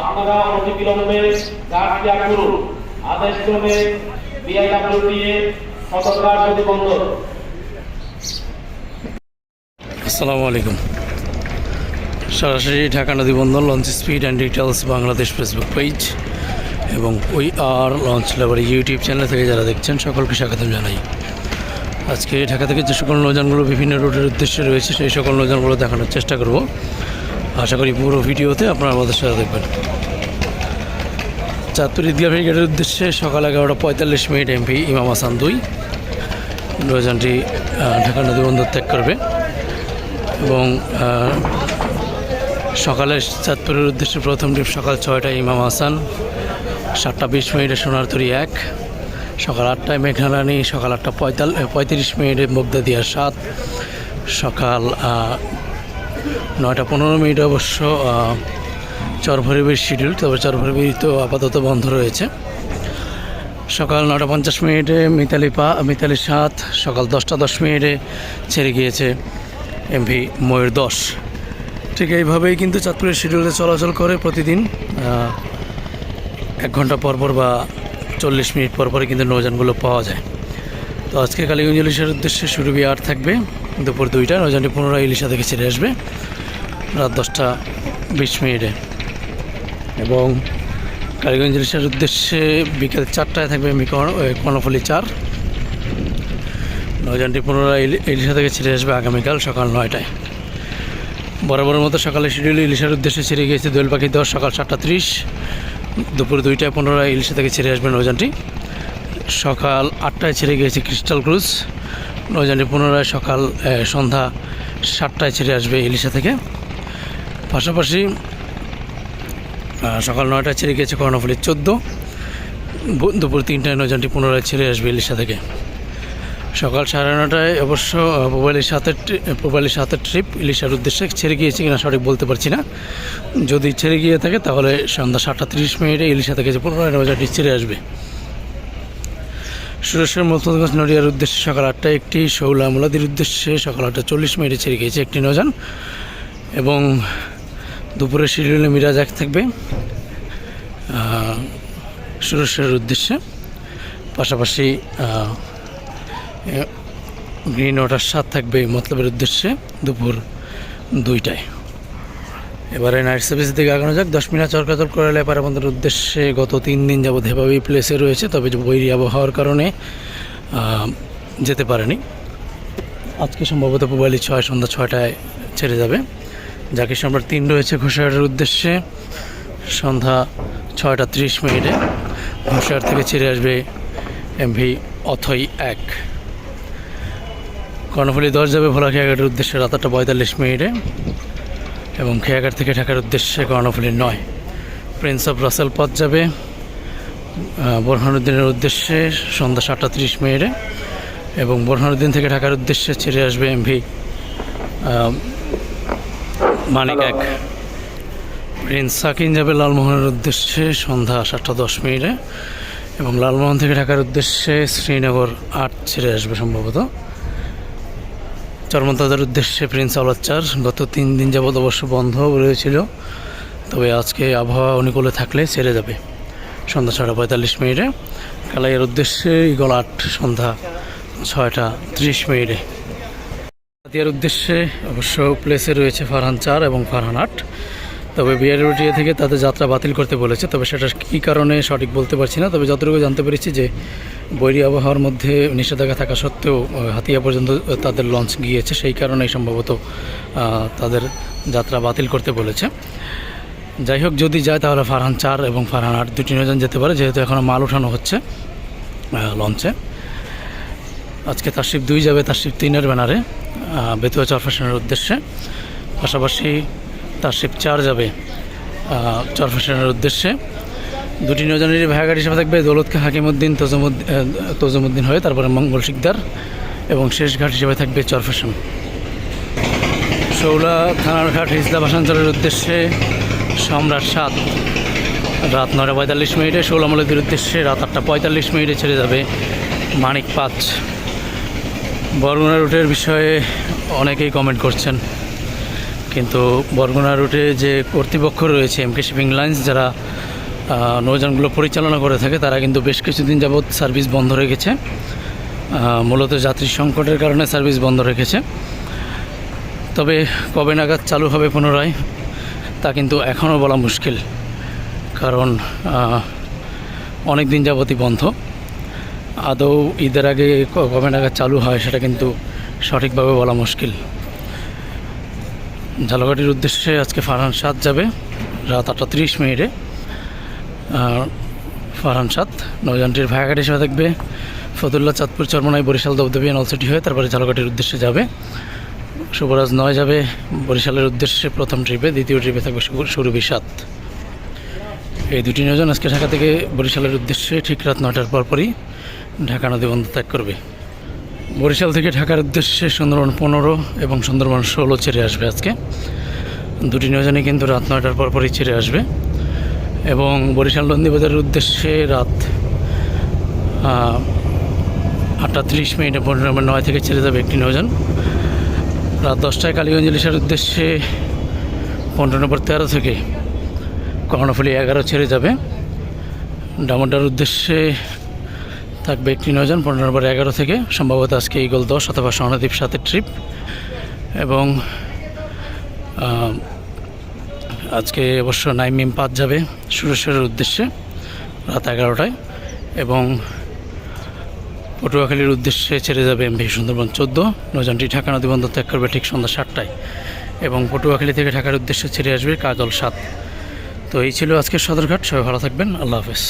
আপনারা অতি বিলম্বে কাজ ত্যাগ করুন। আদেশ ক্রমে বিআইডব্লিউটিএ প্রতিবন্ধক আসসালামু আলাইকুম। সরাসরি ঢাকা নদী বন্দর launch speed and details Bangladesh Facebook page এবং ওই আর লঞ্চ লেবার ইউটিউব চ্যানেল থেকে যারা দেখছেন, সকলকে স্বাগতম জানাই। আজকে ঢাকা থেকে যে সকল নৌযানগুলো বিভিন্ন রুটের উদ্দেশ্যে রয়েছে, সেই সকল নৌযানগুলো দেখানোর চেষ্টা করব। আশা করি পুরো ভিডিওতে আপনারা আমাদের সাথে দেখবেন চাঁদপুর ঈদগাহ গেটের উদ্দেশ্যে সকাল এগারোটা পঁয়তাল্লিশ মিনিট এমপি ইমাম হাসান দুই আহ, ঢাকা নদী বন্দর ত্যাগ করবে এবং সকালে চাঁদপুরের উদ্দেশ্যে প্রথম ট্রিপ সকাল ছয়টায় ইমাম হাসান সাতটা বিশ মিনিটে সোনারতরি এক সকাল আটটায় মেঘনারানী সকাল আটটা পঁয়তাল পঁয়ত্রিশ মিনিটে মুগ্ধা সাত সকাল নয়টা পনেরো মিনিট অবশ্য চরভরিবির শিডিউল তবে চরভরিবি তো আপাতত বন্ধ রয়েছে। সকাল নটা পঞ্চাশ মিনিটে মিতালি পা, মিতালি সাত, সকাল দশটা দশ মিনিটে ছেড়ে গিয়েছে এমভি ময়ূর দশ। ঠিক এইভাবেই কিন্তু চাঁদপুরের শিডিউলে চলাচল করে প্রতিদিন। এক ঘণ্টা পর পর বা চল্লিশ মিনিট পর পরে কিন্তু নৌযানগুলো পাওয়া যায়। তো আজকে কালীগঞ্জ ইলিশের উদ্দেশ্যে সুরভি আট থাকবে। দুপুর দুইটা নৌযানটি পুনরায় ইলিশা থেকে ছেড়ে আসবে। রাত দশটা বিশ মিনিটে। এবং কালীগঞ্জ ইলিশার উদ্দেশ্যে বিকেল চারটায় থাকবে এমভি কর্ণ- এ, চার। নৌযানটি পুনরায় ইলিশা থেকে ছেড়ে আসবে আগামীকাল সকাল নয়টায়। বরাবরের মতো সকালে শিডিউল ইলিশার উদ্দেশ্যে ছেড়ে গিয়েছে দোয়েল পাখি দশ সকাল সাতটা ত্রিশ। দুপুর দুইটায় পুনরায় ইলিশা থেকে ছেড়ে আসবে নৌযানটি। সকাল আটটায় ছেড়ে গিয়েছে ক্রিস্টাল ক্রুজ। নৌযানটি পুনরায় সকাল সন্ধ্যা সাতটায় ছেড়ে আসবে ইলিশা থেকে। পাশাপাশি সকাল নয়টায় ছেড়ে গিয়েছে কর্ণফুলির চোদ্দ। দুপুর তিনটায় নৌযানটি পুনরায় ছেড়ে আসবে ইলিশা থেকে। সকাল সাড়ে নটায় অবশ্য মোবাইলের সাথে মোবাইলের সাথে ট্রিপ ইলিশার উদ্দেশ্যে ছেড়ে গিয়েছে কিনা সঠিক বলতে পারছি না। যদি ছেড়ে গিয়ে থাকে, তাহলে সন্ধ্যা সাতটা তিরিশ মিনিটে ইলিশা থেকে যে পুনরায় নৌযানটি ছেড়ে আসবে। সুরেশ্বর মতনগঞ্জ নড়িয়ার উদ্দেশ্যে সকাল আটটায় একটি শৌলা মোলাদির উদ্দেশ্যে সকাল আটটা চল্লিশ মিনিটে ছেড়ে গিয়েছে একটি নজান এবং দুপুরে শিডিউলে মিরাজ এক থাকবে আহ, সুরেশ্বরের উদ্দেশ্যে। পাশাপাশি গ্রিন ওয়াটার সাত থাকবে মতলবের উদ্দেশ্যে দুপুর দুইটায়। এবারে নাইট সার্ভিস দিকে আগানো যাক। দশ মিনিট চরকাচর করালে আমাদের উদ্দেশ্যে গত তিন দিন যাবৎ হেভাবি প্লেসে রয়েছে, তবে বৈরী আবহাওয়ার কারণে যেতে পারেনি। আজকে সম্ভবত মোবাইলি ছয়, সন্ধ্যা ছয়টায় ছেড়ে যাবে। যাকে সম্রাট তিন রয়েছে ঘোষাহাটের উদ্দেশ্যে, সন্ধ্যা ছয়টা ত্রিশ মিনিটে ঘোষাহাট থেকে ছেড়ে আসবে এমভি অথই এক। কর্ণফুলি দশ যাবে ভোলা খেয়াঘাটের উদ্দেশ্যে রাত আটটা পঁয়তাল্লিশ মিনিটে। এবং খেয়াঘাট থেকে ঢাকার উদ্দেশ্যে কর্ণফুলি নয়। প্রিন্স অফ রাসেল পথ যাবে বোরহানুদ্দিনের উদ্দেশ্যে সন্ধ্যা সাতটা তিরিশ মিনিটে এবং বোরহানুদ্দিন থেকে ঢাকার উদ্দেশ্যে ছেড়ে আসবে এমভি মানিক এক। প্রিন্স সাকিন যাবে লালমোহনের উদ্দেশ্যে সন্ধ্যা সাতটা দশ মিনিটে এবং লালমোহন থেকে ঢাকার উদ্দেশ্যে শ্রীনগর আট ছেড়ে আসবে সম্ভবত। চরমন্তাদের উদ্দেশ্যে প্রিন্স আলাচ্চার গত তিন দিন যাবৎ অবশ্য বন্ধ রয়েছিল। তবে আজকে আবহাওয়া অনুকূলে থাকলে ছেড়ে যাবে। সন্ধ্যা ছটা পঁয়তাল্লিশ মিনিটে। কালাইয়ের উদ্দেশ্যে ইগল আট, সন্ধ্যা ছয়টা ত্রিশ মিনিটে। হাতিয়ার উদ্দেশ্যে অবশ্য প্লেসে রয়েছে ফারহান চার এবং ফারহান আট। তবে বিআরটিএ থেকে তাদের যাত্রা বাতিল করতে বলেছে। তবে সেটা কী কারণে সঠিক বলতে পারছি না, তবে যতটুকু জানতে পেরেছি যে বৈরী আবহাওয়ার মধ্যে নিষেধাজ্ঞা থাকা সত্ত্বেও হাতিয়া পর্যন্ত তাদের লঞ্চ গিয়েছে, সেই কারণেই সম্ভবত তাদের যাত্রা বাতিল করতে বলেছে। যাই হোক, যদি যায় তাহলে ফারহান চার এবং ফারহান আট দুটি নজন যেতে পারে, যেহেতু এখনও মাল ওঠানো হচ্ছে লঞ্চে আজকে তারশিপ দুই যাবে তারশিপ তিনের ব্যানারে বেতুয়া চরফেশনের উদ্দেশ্যে। পাশাপাশি তারশিপ চার যাবে চরফেশনের উদ্দেশ্যে। দুটি নৌজানের ভাগাঘাট হিসেবে থাকবে দৌলতকে হাকিমুদ্দিন তজমুদ্দিন তজমুদ্দিন হয়ে, তারপরে মঙ্গল শিকদার এবং শেষ ঘাট হিসেবে থাকবে চরফেশন। শৌলা থানার ঘাট হিজলা ভাষাঞ্চলের উদ্দেশ্যে সম্রাট সাত। রাত নটা পঁয়তাল্লিশ মিনিটে শৌলামলের উদ্দেশ্যে রাত আটটা পঁয়তাল্লিশ মিনিটে ছেড়ে যাবে মানিক পাঁচ। বরগুনা রুটের বিষয়ে অনেকেই কমেন্ট করছেন। কিন্তু বরগুনা রুটে যে কর্তৃপক্ষ রয়েছে এমকে শিপিং লাইন্স, যারা নৌযানগুলো পরিচালনা করে থাকে, তারা কিন্তু বেশ কিছুদিন যাবৎ সার্ভিস বন্ধ রেখেছে। মূলত যাত্রী সংকটের কারণে সার্ভিস বন্ধ রেখেছে। তবে কবে নাগাদ চালু হবে পুনরায়, তা কিন্তু এখনও বলা মুশকিল, কারণ অনেক দিন যাবতই বন্ধ। আদৌ ঈদের আগে কবে নাগাদ চালু হয়, সেটা কিন্তু সঠিকভাবে বলা মুশকিল। ঝালকাঠির উদ্দেশ্যে আজকে ফারহান সাত যাবে। রাত আটটা তিরিশ মিনিটে। ফারহান সাত নৌযানটির ভায়াঘাট হিসেবে থাকবে। ফতুল্লা, চাঁদপুর, চরমনাই, বরিশাল দবদবি নলসিটি হয়ে তারপরে ঝালকাঠির উদ্দেশ্যে যাবে। শুভরাজ নয় যাবে। বরিশালের উদ্দেশ্যে প্রথম ট্রিপে, দ্বিতীয় ট্রিপে থাকবে সু- সুরভি সাত এই দুটি নৌযান আজকে ঢাকা থেকে বরিশালের উদ্দেশ্যে ঠিক রাত নয়টার পরপরই ঢাকা নদী বন্ধ ত্যাগ করবে। বরিশাল থেকে ঢাকার উদ্দেশ্যে সুন্দরবন পনেরো এবং সুন্দরবন ষোলো ছেড়ে আসবে আজকে। দুটি নৌযানই কিন্তু রাত নয়টার পরপরই ছেড়ে আসবে এবং বরিশাল নন্দীবাজারের উদ্দেশ্যে রাত আটটা তিরিশ মিনিটে পনেরো নম্বর নয় থেকে ছেড়ে যাবে একটি নৌযান রাত দশটায় কালীগঞ্জ ইলিশার উদ্দেশ্যে পনেরো নম্বর তেরো থেকে কর্ণফুলি এগারো ছেড়ে যাবে। ডামোডার উদ্দেশ্যে থাকবে একটি নৌযান পনেরো নম্বর এগারো থেকে। সম্ভবত আজকে ইগল দশ অথবা স্বর্ণদ্বীপ সাতের ট্রিপ এবং আজকে অবশ্য নাইমিম পাঁচ যাবে সুরেশ্বরের উদ্দেশ্যে রাত এগারোটায়। এবং পটুয়াখালীর উদ্দেশ্যে ছেড়ে যাবে এমভি সুন্দরবন চোদ্দ। নৌযানটি ঢাকা নদী বন্দর ত্যাগ করবে ঠিক সন্ধ্যা সাতটায়। এবং পটুয়াখালী থেকে ঢাকার উদ্দেশ্যে ছেড়ে আসবে কাজল সাত। তো এই ছিল আজকের সদরঘাট। সবাই ভালো থাকবেন। আল্লাহ হাফেজ।